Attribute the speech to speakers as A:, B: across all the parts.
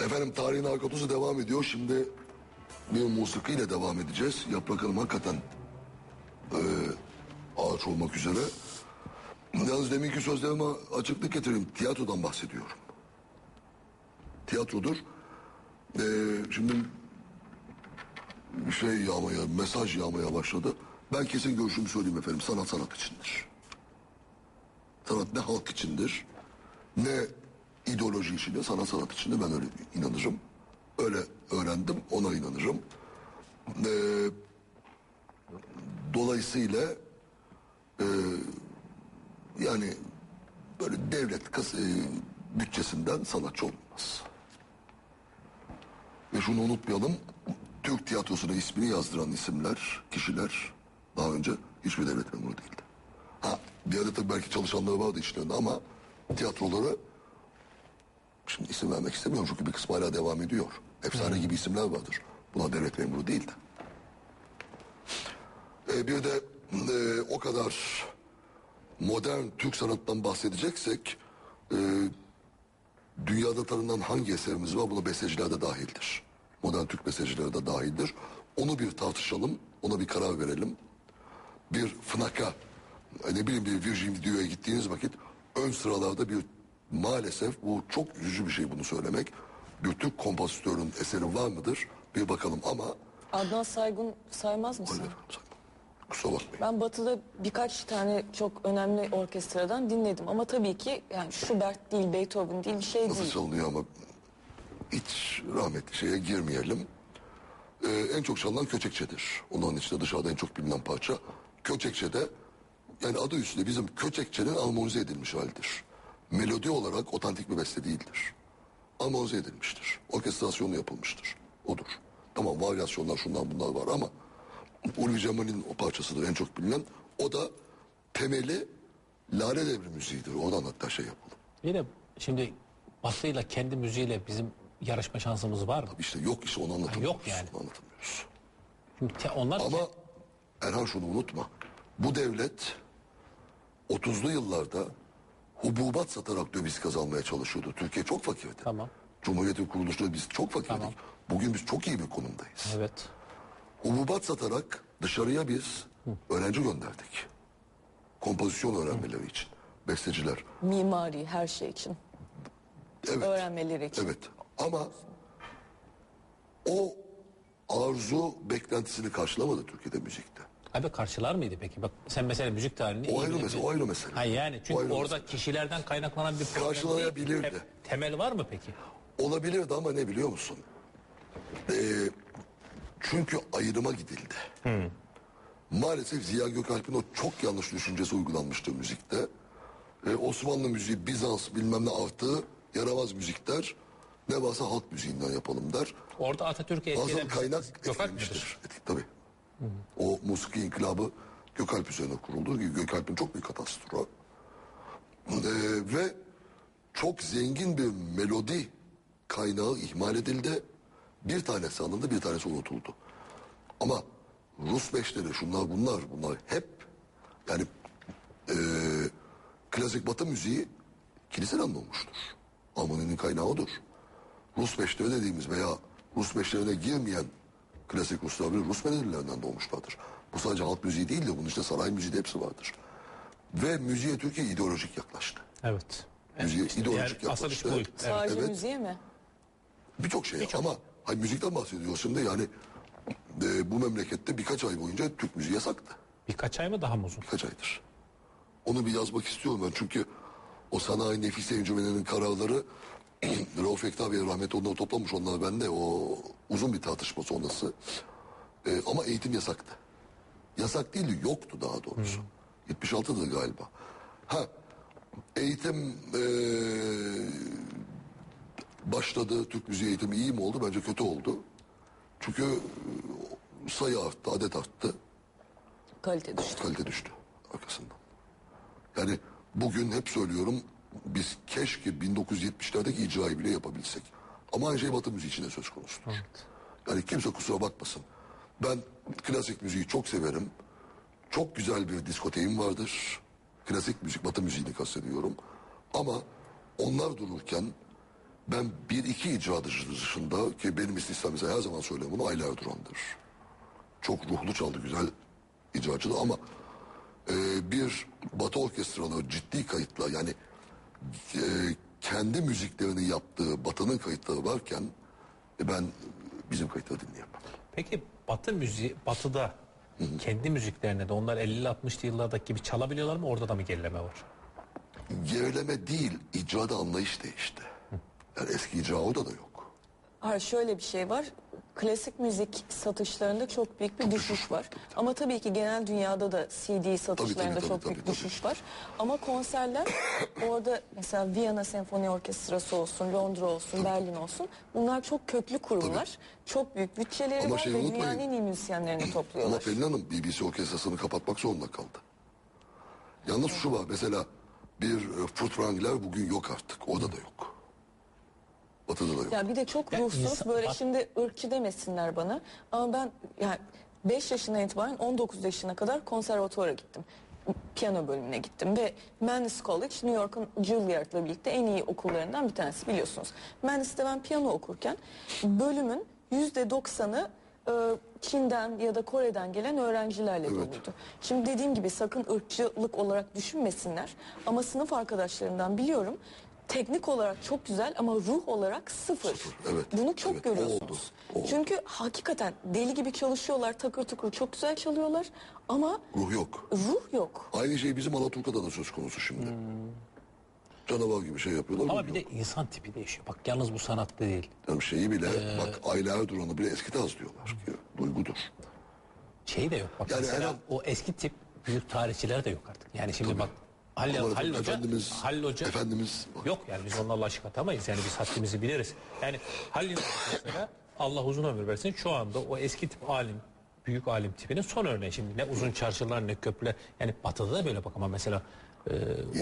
A: Efendim tarihin arka devam ediyor. Şimdi bir musikiyle devam edeceğiz. Yaprak Hanım hakikaten eee ağaç olmak üzere. Yalnız deminki sözlerime açıklık getireyim. Tiyatrodan bahsediyorum. Tiyatrodur. Eee, şimdi şey yağmaya, mesaj yağmaya başladı. Ben kesin görüşümü söyleyeyim efendim. Sanat sanat içindir. Sanat ne halk içindir, ne ideoloji içinde, sanat sanat içinde ben öyle inanırım. Öyle öğrendim, ona inanırım. Ee, dolayısıyla e, yani böyle devlet kas, e, bütçesinden sanatçı olmaz. Ve şunu unutmayalım, Türk tiyatrosuna ismini yazdıran isimler, kişiler daha önce hiçbir devlet memuru değildi. Ha, bir arada belki çalışanları vardı işlerinde ama tiyatroları şimdi isim vermek istemiyorum çünkü bir kısmı hala devam ediyor. Efsane gibi isimler vardır. Buna devlet memuru değildi. Ee, bir de e, o kadar modern Türk sanattan bahsedeceksek e, dünyada tanınan hangi eserimiz var buna besteciler de dahildir. Modern Türk bestecileri de dahildir. Onu bir tartışalım, ona bir karar verelim. Bir fınaka, ne bileyim bir Virgin Video'ya gittiğiniz vakit ön sıralarda bir maalesef bu çok üzücü bir şey bunu söylemek. Bir Türk kompozitörün eseri var mıdır? Bir bakalım ama
B: Adnan Saygun saymaz mısın?
A: Hayır sakın. kusura bakmayın.
B: Ben Batı'da birkaç tane çok önemli orkestradan dinledim ama tabii ki yani Schubert değil, Beethoven değil bir şey
A: Nasıl
B: değil.
A: çalınıyor ama hiç rahmetli şeye girmeyelim. Ee, en çok çalınan Köçekçe'dir. Onların içinde dışarıda en çok bilinen parça. Köçekçe'de yani adı üstünde bizim Köçekçe'nin almonize edilmiş halidir. Melodi olarak otantik bir beste değildir. Almonize edilmiştir. Orkestrasyonu yapılmıştır. Odur. Tamam varyasyonlar şundan bunlar var ama Ulvi Cemal'in o parçasıdır en çok bilinen. O da temeli Lale Devri müziğidir. Oradan hatta şey yapıldı.
C: Yine şimdi Batı'yla kendi müziğiyle bizim yarışma şansımız var mı?
A: İşte yok işte onu anlatamıyoruz.
C: yok yani.
A: Onu anlatamıyoruz.
C: Şimdi te- onlar
A: Ama Erhan şunu unutma. Bu devlet 30'lu yıllarda hububat satarak döviz kazanmaya çalışıyordu. Türkiye çok fakirdi.
C: Tamam.
A: Cumhuriyetin kuruluşunda biz çok fakirdik.
C: Tamam.
A: Bugün biz çok iyi bir konumdayız.
C: evet.
A: Hububat satarak dışarıya biz öğrenci gönderdik. Kompozisyon öğrenmeleri için. Besteciler.
B: Mimari her şey için.
A: Evet.
B: Öğrenmeleri için.
A: Evet. Ama o arzu beklentisini karşılamadı Türkiye'de müzikte.
C: Abi karşılar mıydı peki? Bak sen mesela müzik tarihini
A: O ayrı mesele, o ayrı mesele.
C: Ha yani çünkü
A: ayrı
C: orada
A: mesele.
C: kişilerden kaynaklanan bir problem
A: Karşılayabilirdi.
C: değil. Te- temel var mı peki?
A: Olabilirdi ama ne biliyor musun? Ee, çünkü ayrıma gidildi. Maalesef Ziya Gökalp'in o çok yanlış düşüncesi uygulanmıştı müzikte. Ee, Osmanlı müziği, Bizans bilmem ne artı yaramaz müzikler. Ne varsa halk müziğinden yapalım der.
C: Orada Atatürk'e
A: Asıl
C: etkilen
A: kaynak etkilemiştir. O musiki inkılabı Gökalp üzerine kuruldu. Gökalp'in çok büyük o. Ee, ve çok zengin bir melodi kaynağı ihmal edildi. Bir tanesi alındı, bir tanesi unutuldu. Ama Rus beşleri, şunlar bunlar, bunlar hep yani eee, klasik batı müziği kiliseden doğmuştur. Armoninin kaynağı odur. Rus beşleri dediğimiz veya Rus beşlerine girmeyen klasik Ruslar bile Rus melodilerinden doğmuşlardır. Bu sadece halk müziği değil de bunun işte saray müziği de hepsi vardır. Ve müziğe Türkiye ideolojik yaklaştı.
C: Evet.
A: Müziğe
C: işte
A: ideolojik
C: asıl
A: yaklaştı.
C: iş bu.
A: Evet.
B: Sadece
A: Evet.
B: müziğe mi?
A: Birçok şey ama hani müzikten bahsediyoruz şimdi yani e, bu memlekette birkaç ay boyunca Türk müziği yasaktı.
C: Birkaç ay mı daha mı uzun?
A: Birkaç aydır. Onu bir yazmak istiyorum ben çünkü o sanayi nefise encümeninin kararları Rauf Ekta Bey rahmetli onları toplamış onlar bende o uzun bir tartışma sonrası. E, ama eğitim yasaktı. Yasak değildi yoktu daha doğrusu. 76'dı galiba. Ha eğitim e, başladı. Türk müziği eğitimi iyi mi oldu? Bence kötü oldu. Çünkü e, sayı arttı, adet arttı
B: Kalite düştü.
A: kalite düştü arkasından. Yani bugün hep söylüyorum biz keşke 1970'lerdeki icrayı bile yapabilsek. Ama aynı şey Batı müziği için de söz konusudur. Yani kimse kusura bakmasın. Ben klasik müziği çok severim. Çok güzel bir diskoteğim vardır. Klasik müzik, Batı müziğini kastediyorum. Ama onlar dururken Ben bir iki icra dışında ki benim istisnam mesela her zaman söylüyorum bunu Ayla Erduran'dır. Çok ruhlu çaldı güzel icracı da ama e, bir batı orkestralı ciddi kayıtla yani e, kendi müziklerini yaptığı batının kayıtları varken e, ben bizim kayıtları dinleyemem.
C: Peki Batı müziği, Batı'da kendi müziklerine de onlar 50-60'lı yıllardaki gibi çalabiliyorlar mı? Orada da mı gerileme var?
A: Gerileme değil, icrada anlayış değişti. Yani eski icra orada da yok.
B: Hayır şöyle bir şey var. Klasik müzik satışlarında çok büyük bir düşüş var. Ama tabii ki genel dünyada da CD satışlarında
A: tabii,
B: çok
A: tabii,
B: büyük
A: tabii.
B: düşüş var. Ama konserler orada mesela Viyana Senfoni Orkestrası olsun, Londra olsun, Berlin olsun. Bunlar çok köklü kurumlar. Çok büyük bütçeleri
A: Ama
B: var
A: şeyi
B: ve dünyanın en iyi müzisyenlerini
A: Ama
B: topluyorlar.
A: Pelin Hanım BBC orkestrasını kapatmak zorunda kaldı. Yalnız şu var mesela bir e, Furtwängler bugün yok artık. Orada da yok. Batı'da da yok.
B: Ya bir de çok
C: Ya
B: ruhsuz
C: insan-
B: böyle
C: bak-
B: şimdi ırkçı demesinler bana. Ama ben yani 5 yaşından itibaren 19 yaşına kadar konservatuvara gittim. Piyano bölümüne gittim ve Mannes College New York'un Juilliard'la birlikte en iyi okullarından bir tanesi biliyorsunuz. Mannes'te ben piyano okurken bölümün %90'ı e, Çin'den ya da Kore'den gelen öğrencilerle doluydu. Şimdi dediğim gibi sakın ırkçılık olarak düşünmesinler ama sınıf arkadaşlarımdan biliyorum teknik olarak çok güzel ama ruh olarak sıfır.
A: Sıfır, evet.
B: Bunu çok
A: Evet,
B: görüyorsunuz.
A: oldu, oldu.
B: Çünkü hakikaten deli gibi çalışıyorlar, takır tukur çok güzel çalıyorlar ama
A: Ruh yok.
B: ruh yok.
A: Aynı şey bizim Alaturka'da da söz konusu şimdi. Canavar gibi şey yapıyorlar.
C: Ama
A: ruh
C: bir de
A: yok.
C: insan tipi değişiyor. Bak yalnız bu sanatta değil.
A: Yani şeyi bile
C: Ee,
A: bak Ayla Erduran'ı bile eski taz diyorlar ki duygudur.
C: Şey de yok. Bak
A: Yani
C: mesela
A: herhal-
C: o eski tip büyük tarihçiler de yok artık. Yani şimdi bak Halil,
A: Ama
C: Halil Hoca,
A: Efendimiz,
C: Halil Hoca
A: Efendimiz
C: yok yani biz onlarla aşık atamayız. Yani biz haddimizi biliriz. Yani Halil mesela Allah uzun ömür versin şu anda o eski tip alim büyük alim tipinin son örneği şimdi ne uzun çarşılar ne köprüler yani batıda da böyle bak ama mesela e,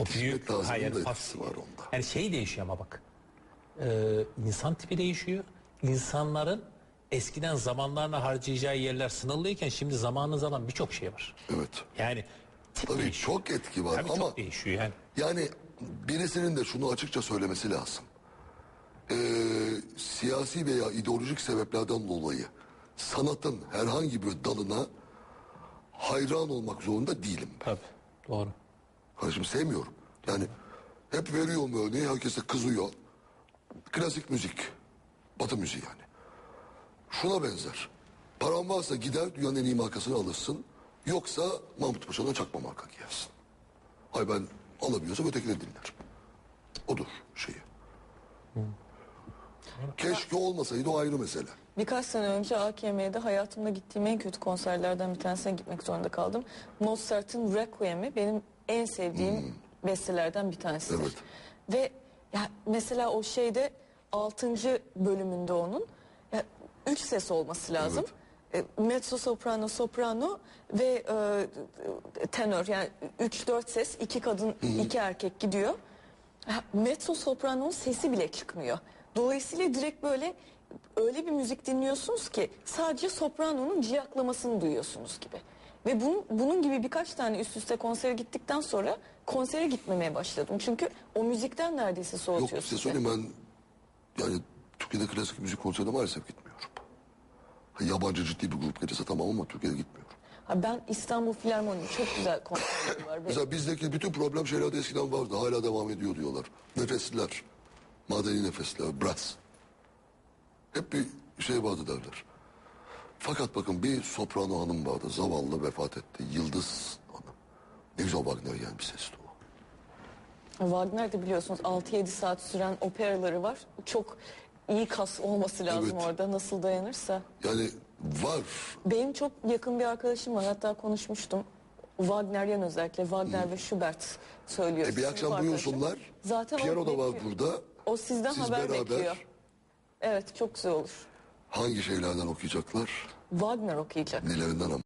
C: o büyük
A: lazım,
C: hayır,
A: da etkisi var onda.
C: yani şey değişiyor ama bak e, insan tipi değişiyor insanların eskiden zamanlarına harcayacağı yerler sınırlıyken şimdi zamanınız alan birçok şey var.
A: evet.
C: Yani tip
A: Tabii
C: değişiyor.
A: çok etki var
C: Tabii
A: ama
C: çok değişiyor yani.
A: yani birisinin de şunu açıkça söylemesi lazım. Ee, siyasi veya ideolojik sebeplerden dolayı sanatın herhangi bir dalına hayran olmak zorunda değilim.
C: Tabii doğru.
A: Kardeşim sevmiyorum. Yani hep veriyorum örneği herkes de kızıyor. Klasik müzik. Batı müziği yani. Şuna benzer. Paran varsa gider dünyanın en iyi markasını alırsın. Yoksa Mahmut Paşa'dan çakma marka giyersin. Hay ben alabiliyorsam ötekileri dinlerim. Odur şeyi. Keşke olmasaydı o ayrı mesele.
B: Birkaç sene önce AKM'de hayatımda gittiğim en kötü konserlerden bir tanesine gitmek zorunda kaldım. Mozart'ın Requiem'i benim en sevdiğim bestelerden bir tanesidir.
A: Evet.
B: Ve ya mesela o şeyde 6. bölümünde onun ya üç ses olması lazım. E, Mezzo soprano, soprano ve e, tenor yani 3-4 ses iki kadın iki erkek gidiyor. Ha, Mezzo sopranonun sesi bile çıkmıyor. Dolayısıyla direkt böyle öyle bir müzik dinliyorsunuz ki sadece sopranonun ciyaklamasını duyuyorsunuz gibi. Ve bunun, bunun gibi birkaç tane üst üste konsere gittikten sonra konsere gitmemeye başladım. Çünkü o müzikten neredeyse
A: Yok
B: soğutuyor
A: size
B: sizi.
A: söyleyeyim ben yani Türkiye'de klasik müzik konserine maalesef gitmiyorum. Ha, yabancı ciddi bir grup gelirse tamam ama Türkiye'de gitmiyorum.
B: Ha, ben İstanbul Filarmoni çok güzel konserleri var.
A: Mesela bizdeki bütün problem şeylerde eskiden vardı. Hala devam ediyor diyorlar. Nefesliler. Madeni nefesler. Brass. Hep bir şey vardı derler. Fakat bakın bir soprano hanım vardı. Zavallı vefat etti. Yıldız hanım. Ne güzel Wagnerian bir sesti o.
B: Wagner de biliyorsunuz 6-7 saat süren operaları var. Çok iyi kas olması lazım
A: Evet.
B: orada nasıl dayanırsa.
A: Yani var.
B: Benim çok yakın bir arkadaşım var hatta konuşmuştum. Wagner'yan özellikle Wagner ve Schubert söylüyor.
A: E bir
B: Sınıf
A: akşam
B: arkadaşım.
A: buyursunlar.
B: Zaten o
A: Piyano da var
B: bekliyor.
A: burada.
B: O sizden
A: Siz
B: haber
A: beraber
B: bekliyor. Evet çok güzel olur.
A: hangi şeylerden okuyacaklar?
B: Wagner okuyacak.
A: Nelerinden ama.